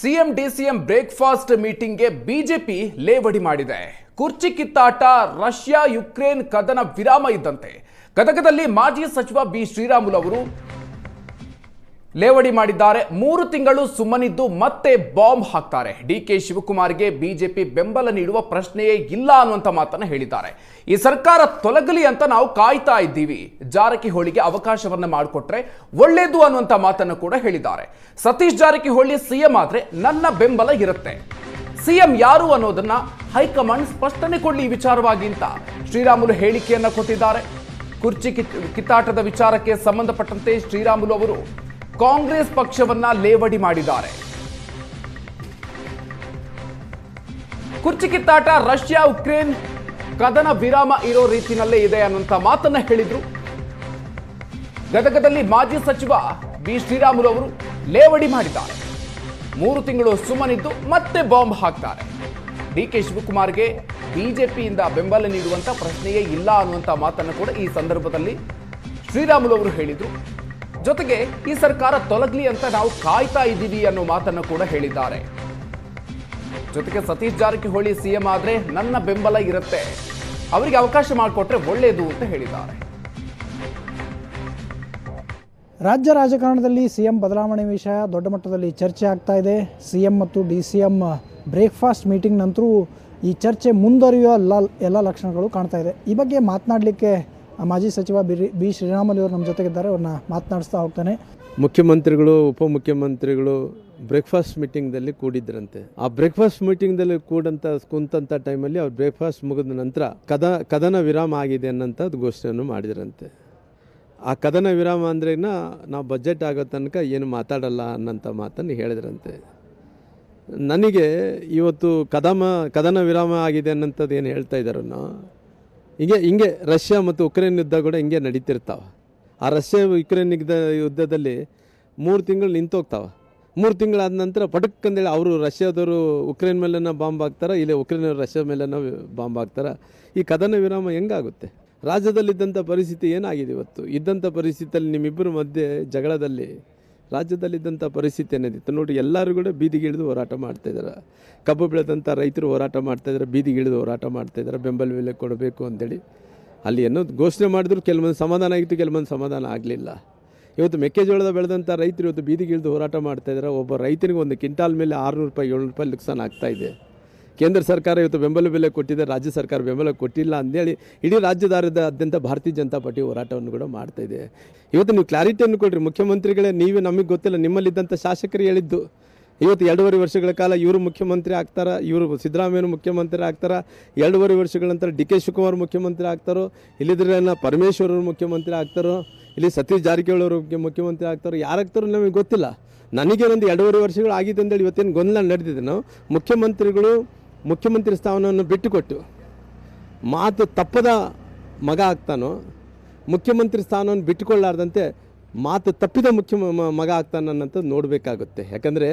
CM DCM breakfast ಮೀಟಿಂಗ್ಗೆ BJP ಲೇವಡಿ ಮಾಡಿದೆ. ಕುರ್ಚಿ ಕಿತ್ತಾಟ, ರಷ್ಯಾ ಯುಕ್ರೇನ್ ಕದನ ವಿರಾಮ ಇದ್ದಂತೆ. ಗದಗದಲ್ಲಿ ಮಾಜಿ ಸಚಿವ ಬಿ ಶ್ರೀರಾಮುಲು ಅವರು ಲೇವಡಿ ಮಾಡಿದ್ದಾರೆ. ಮೂರು ತಿಂಗಳು ಸುಮ್ಮನಿದ್ದು ಮತ್ತೆ ಬಾಂಬ್ ಹಾಕ್ತಾರೆ. ಡಿ ಕೆ ಶಿವಕುಮಾರ್ಗೆ ಬಿಜೆಪಿ ಬೆಂಬಲ ನೀಡುವ ಪ್ರಶ್ನೆಯೇ ಇಲ್ಲ ಅನ್ನುವಂಥ ಮಾತನ್ನ ಹೇಳಿದ್ದಾರೆ. ಈ ಸರ್ಕಾರ ತೊಲಗಲಿ ಅಂತ ನಾವು ಕಾಯ್ತಾ ಇದ್ದೀವಿ. ಜಾರಕಿಹೊಳಿಗೆ ಅವಕಾಶವನ್ನ ಮಾಡಿಕೊಟ್ರೆ ಒಳ್ಳೇದು ಅನ್ನುವಂಥ ಮಾತನ್ನು ಕೂಡ ಹೇಳಿದ್ದಾರೆ. ಸತೀಶ್ ಜಾರಕಿಹೊಳಿ ಸಿಎಂ ಆದರೆ ನನ್ನ ಬೆಂಬಲ ಇರುತ್ತೆ. ಸಿಎಂ ಯಾರು ಅನ್ನೋದನ್ನ ಹೈಕಮಾಂಡ್ ಸ್ಪಷ್ಟನೆ ಕೊಡ್ಲಿ ಈ ವಿಚಾರವಾಗಿ ಅಂತ ಶ್ರೀರಾಮುಲು ಹೇಳಿಕೆಯನ್ನು ಕೊಟ್ಟಿದ್ದಾರೆ. ಕುರ್ಚಿ ಕಿತ್- ಕಿತ್ತಾಟದ ವಿಚಾರಕ್ಕೆ ಸಂಬಂಧಪಟ್ಟಂತೆ ಶ್ರೀರಾಮುಲು ಅವರು ಕಾಂಗ್ರೆಸ್ ಪಕ್ಷವನ್ನ ಲೇವಡಿ ಮಾಡಿದ್ದಾರೆ. ಕುರ್ಚಿ ಕಿತ್ತಾಟ ರಷ್ಯಾ, ಉಕ್ರೇನ್ ಕದನ ವಿರಾಮ ಇರೋ ರೀತಿಯಲ್ಲೇ ಇದೆ ಅನ್ನುವಂಥ ಮಾತನ್ನ ಹೇಳಿದ್ರು. ಗದಗದಲ್ಲಿ ಮಾಜಿ ಸಚಿವ ಬಿ. ಶ್ರೀರಾಮುಲು ಅವರು ಲೇವಡಿ ಮಾಡಿದ್ದಾರೆ. ಮೂರು ತಿಂಗಳು ಸುಮ್ಮನಿದ್ದು ಮತ್ತೆ ಬಾಂಬ್ ಹಾಕ್ತಾರೆ. ಡಿ. ಕೆ. ಶಿವಕುಮಾರ್ಗೆ ಬಿಜೆಪಿಯಿಂದ ಬೆಂಬಲ ನೀಡುವಂತ ಪ್ರಶ್ನೆಯೇ ಇಲ್ಲ ಅನ್ನುವಂಥ ಮಾತನ್ನು ಕೂಡ ಈ ಸಂದರ್ಭದಲ್ಲಿ ಶ್ರೀರಾಮುಲು ಅವರು ಹೇಳಿದ್ರು. ಜೊತೆಗೆ ಈ ಸರ್ಕಾರ ತೊಲಗ್ಲಿ ಅಂತ ನಾವು ಕಾಯ್ತಾ ಇದ್ದೀವಿ ಅನ್ನೋ ಮಾತನ್ನು ಕೂಡ ಹೇಳಿದ್ದಾರೆ. ಜೊತೆಗೆ ಸತೀಶ್ ಜಾರಕಿಹೊಳಿ ಸಿಎಂ ಆದ್ರೆ ನನ್ನ ಬೆಂಬಲ ಇರುತ್ತೆ. ಅವರಿಗೆ ಅವಕಾಶ ಮಾಡಿಕೊಟ್ರೆ ಒಳ್ಳೆಯದು ಅಂತ ಹೇಳಿದ್ದಾರೆ. ರಾಜ್ಯ ರಾಜಕಾರಣದಲ್ಲಿ ಸಿಎಂ ಬದಲಾವಣೆ ವಿಷಯ ದೊಡ್ಡ ಮಟ್ಟದಲ್ಲಿ ಚರ್ಚೆ ಆಗ್ತಾ ಇದೆ. ಸಿಎಂ ಮತ್ತು D C M breakfast meeting ನಂತರ ಈ ಚರ್ಚೆ ಮುಂದುವರಿಯುವ ಎಲ್ಲ ಎಲ್ಲ ಲಕ್ಷಣಗಳು ಕಾಣ್ತಾ ಇದೆ. ಈ ಬಗ್ಗೆ ಮಾತನಾಡಲಿಕ್ಕೆ ಮಾಜಿ ಸಚಿವ ಬಿ ಬಿ ಶ್ರೀರಾಮುಲು ಅವರು ನಮ್ಮ ಜೊತೆಗಿದ್ದಾರೆ, ಅವ್ರನ್ನ ಮಾತನಾಡಿಸ್ತಾ ಹೋಗ್ತಾನೆ. ಮುಖ್ಯಮಂತ್ರಿಗಳು, ಉಪಮುಖ್ಯಮಂತ್ರಿಗಳು ಬ್ರೇಕ್ಫಾಸ್ಟ್ ಮೀಟಿಂಗ್ದಲ್ಲಿ ಕೂಡಿದ್ರಂತೆ. ಆ ಬ್ರೇಕ್ಫಾಸ್ಟ್ ಮೀಟಿಂಗ್ದಲ್ಲಿ ಕೂಡಂತ ಕುಂತಂಥ ಟೈಮಲ್ಲಿ ಅವ್ರು ಬ್ರೇಕ್ಫಾಸ್ಟ್ ಮುಗಿದ ನಂತರ ಕದ, ಕದನ ವಿರಾಮ ಆಗಿದೆ ಅನ್ನೋಂಥದ್ದು ಘೋಷಣೆಯನ್ನು ಮಾಡಿದ್ರಂತೆ. ಆ ಕದನ ವಿರಾಮ ಅಂದ್ರೇನ ನಾವು ಬಜೆಟ್ ಆಗೋ ತನಕ ಏನು ಮಾತಾಡಲ್ಲ ಅನ್ನೋಂಥ ಮಾತನ್ನು ಹೇಳಿದ್ರಂತೆ. ನನಗೆ ಇವತ್ತು ಕದಮ, ಕದನ ವಿರಾಮ ಆಗಿದೆ ಅನ್ನೋಂಥದ್ದು ಏನು ಹೇಳ್ತಾ ಇದ್ದಾರನ್ನೋ ಹಿಂಗೆ ಹಿಂಗೆ ರಷ್ಯಾ ಮತ್ತು ಉಕ್ರೇನ್ ಯುದ್ಧ ಕೂಡ ಹಿಂಗೆ ನಡೀತಿರ್ತಾವೆ. ಆ ರಷ್ಯಾ ಯುಕ್ರೇನ್ ಯುದ್ಧ, ಯುದ್ಧದಲ್ಲಿ ಮೂರು ತಿಂಗಳು ನಿಂತೋಗ್ತಾವೆ. ಮೂರು ತಿಂಗಳಾದ ನಂತರ ಪಟಕ್ಕಂದೇಳಿ ಅವರು ರಷ್ಯಾದವರು ಉಕ್ರೇನ್ ಮೇಲೆನ ಬಾಂಬ್ ಹಾಕ್ತಾರೆ, ಇಲ್ಲ ಉಕ್ರೇನ್ ರಷ್ಯಾ ಮೇಲೆನ ಬಾಂಬ್ ಹಾಕ್ತಾರೆ. ಈ ಕದನ ವಿರಾಮ ಹೆಂಗಾಗುತ್ತೆ? ರಾಜ್ಯದಲ್ಲಿದ್ದಂಥ ಪರಿಸ್ಥಿತಿ ಏನಾಗಿದೆ ಇವತ್ತು? ಇದ್ದಂಥ ಪರಿಸ್ಥಿತಿಯಲ್ಲಿ ನಿಮ್ಮಿಬ್ಬರ ಮಧ್ಯೆ ಜಗಳದಲ್ಲಿ ರಾಜ್ಯದಲ್ಲಿದ್ದಂಥ ಪರಿಸ್ಥಿತಿ ಏನಿದೆ ನೋಡಿ, ಎಲ್ಲರೂ ಕೂಡ ಬೀದಿಗಿಳಿದು ಹೋರಾಟ ಮಾಡ್ತಾಯಿದ್ದಾರೆ ಕಬ್ಬು ಬೆಳೆದಂಥ ರೈತರು ಹೋರಾಟ ಮಾಡ್ತಾ ಇದ್ದಾರೆ ಬೀದಿಗಿಳಿದು ಹೋರಾಟ ಮಾಡ್ತಾಯಿದ್ದಾರೆ ಬೆಂಬಲ ಬೆಲೆ ಕೊಡಬೇಕು ಅಂತೇಳಿ ಅಲ್ಲಿ ಏನೋ ಘೋಷಣೆ ಮಾಡಿದ್ರು ಕೆಲವೊಂದು ಸಮಾಧಾನ ಆಗಿತ್ತು, ಕೆಲವೊಂದು ಸಮಾಧಾನ ಆಗಲಿಲ್ಲ. ಇವತ್ತು ಮೆಕ್ಕೆಜೋಳದ ಬೆಳೆದಂಥ ರೈತರು ಇವತ್ತು ಬೀದಿಗಿಳಿದು ಹೋರಾಟ ಮಾಡ್ತಾ ಇದ್ದಾರೆ. ಒಬ್ಬ ರೈತನಿಗೆ ಒಂದು ಕ್ವಿಂಟಾಲ್ ಮೇಲೆ ಆರುನೂರು ರೂಪಾಯಿ, ಏಳ್ನೂರು ರೂಪಾಯಿ ನುಕ್ಸಾನ ಆಗ್ತಾಯಿದೆ ಕೇಂದ್ರ ಸರ್ಕಾರ ಇವತ್ತು ಬೆಂಬಲ ಬೆಲೆ ಕೊಟ್ಟಿದೆ, ರಾಜ್ಯ ಸರ್ಕಾರ ಬೆಂಬಲ ಕೊಟ್ಟಿಲ್ಲ ಅಂದೇಳಿ ಇಡೀ ರಾಜ್ಯದಾರದಾದ್ಯಂತ ಭಾರತೀಯ ಜನತಾ ಪಾರ್ಟಿ ಹೋರಾಟವನ್ನು ಕೂಡ ಮಾಡ್ತಾ ಇದೆ. ಇವತ್ತು ನೀವು ಕ್ಲಾರಿಟಿಯನ್ನು ಕೊಡ್ರಿ. ಮುಖ್ಯಮಂತ್ರಿಗಳೇ, ನೀವೇ ನಮಗೆ ಗೊತ್ತಿಲ್ಲ ನಿಮ್ಮಲ್ಲಿದ್ದಂಥ ಶಾಸಕರು ಹೇಳಿದ್ದು. ಇವತ್ತು ಎರಡೂವರೆ ವರ್ಷಗಳ ಕಾಲ ಇವರು ಮುಖ್ಯಮಂತ್ರಿ ಆಗ್ತಾರ, ಇವರು ಸಿದ್ದರಾಮಯ್ಯನ ಮುಖ್ಯಮಂತ್ರಿ ಆಗ್ತಾರ, ಎರಡೂವರೆ ವರ್ಷಗಳ ನಂತರ ಡಿ ಕೆ ಶಿವಕುಮಾರ್ ಮುಖ್ಯಮಂತ್ರಿ ಆಗ್ತಾರೋ, ಇಲ್ಲಿದ್ರೆ ಪರಮೇಶ್ವರರು ಮುಖ್ಯಮಂತ್ರಿ ಆಗ್ತಾರೋ, ಇಲ್ಲಿ ಸತೀಶ್ ಜಾರಕಿಹೊಳಿ ಅವರು ಮುಖ್ಯ- ಮುಖ್ಯಮಂತ್ರಿ ಆಗ್ತಾರೋ, ಯಾರಾಗ್ತಾರೋ ನಮಗೆ ಗೊತ್ತಿಲ್ಲ. ನನಗೆ ಒಂದು ಎರಡೂವರೆ ವರ್ಷಗಳು ಆಗಿದೆ ಅಂತೇಳಿ ಇವತ್ತೇನು ಗೊಂದಲ ನಡೆದಿದೆ. ನಾವು ಮುಖ್ಯಮಂತ್ರಿಗಳು ಮುಖ್ಯಮಂತ್ರಿ ಸ್ಥಾನವನ್ನು ಬಿಟ್ಟುಕೊಟ್ಟು ಮಾತು ತಪ್ಪದ ಮಗ ಆಗ್ತಾನೋ ಮುಖ್ಯಮಂತ್ರಿ ಸ್ಥಾನವನ್ನು ಬಿಟ್ಟುಕೊಳ್ಳಾರ್ದಂತೆ ಮಾತು ತಪ್ಪಿದ ಮುಖ್ಯ ಮಗ ಆಗ್ತಾನೆ ಅನ್ನೋಂಥದ್ದು ನೋಡಬೇಕಾಗುತ್ತೆ. ಯಾಕಂದರೆ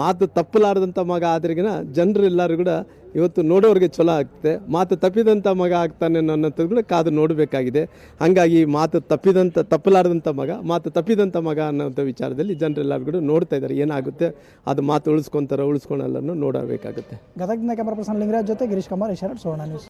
ಮಾತು ತಪ್ಪಲಾರದಂಥ ಮಗ ಆದ್ರಿಗಿನ ಜನರು ಎಲ್ಲರೂ ಕೂಡ ಇವತ್ತು ನೋಡೋರಿಗೆ ಚಲೋ ಆಗ್ತದೆ. ಮಾತು ತಪ್ಪಿದಂಥ ಮಗ ಆಗ್ತಾನೆ ಅನ್ನೋಂಥದ್ದು ಕೂಡ ಕಾದು ನೋಡಬೇಕಾಗಿದೆ. ಹಾಗಾಗಿ ಮಾತು ತಪ್ಪಿದಂಥ, ತಪ್ಪಲಾರದಂಥ ಮಗ, ಮಾತು ತಪ್ಪಿದಂಥ ಮಗ ಅನ್ನೋಂಥ ವಿಚಾರದಲ್ಲಿ ಜನರೆಲ್ಲರೂ ಕೂಡ ನೋಡ್ತಾ ಇದ್ದಾರೆ. ಏನಾಗುತ್ತೆ? ಅದು ಮಾತು ಉಳಿಸ್ಕೊತಾರೋ ಉಳಿಸ್ಕೊಳಲ್ಲ ನೋಡಬೇಕಾಗುತ್ತೆ. ಗದಗ್ನ ಕ್ಯಾಮರಾ ಪರ್ಸನ್ ಲಿಂಗರಾಜ್ ಜೊತೆ ಗಿರೀಶ್ ಕುಮಾರ್ ಸುವರ್ಣ ನ್ಯೂಸ್.